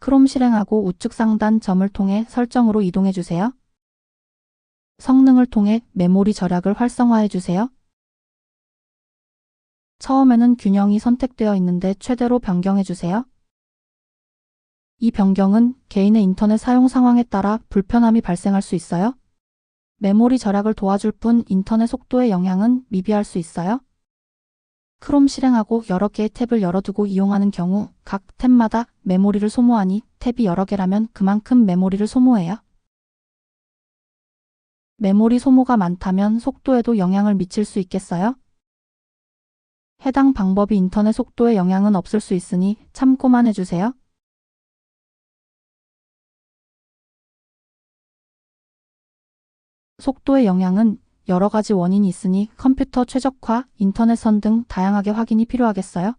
크롬 실행하고 우측 상단 점을 통해 설정으로 이동해 주세요. 성능을 통해 메모리 절약을 활성화해 주세요. 처음에는 균형이 선택되어 있는데 최대로 변경해 주세요. 이 변경은 개인의 인터넷 사용 상황에 따라 불편함이 발생할 수 있어요. 메모리 절약을 도와줄 뿐 인터넷 속도의 영향은 미비할 수 있어요. 크롬 실행하고 여러 개의 탭을 열어두고 이용하는 경우 각 탭마다 메모리를 소모하니 탭이 여러 개라면 그만큼 메모리를 소모해요. 메모리 소모가 많다면 속도에도 영향을 미칠 수 있겠어요? 해당 방법이 인터넷 속도에 영향은 없을 수 있으니 참고만 해주세요. 속도의 영향은 여러 가지 원인이 있으니 컴퓨터 최적화, 인터넷 선 등 다양하게 확인이 필요하겠어요?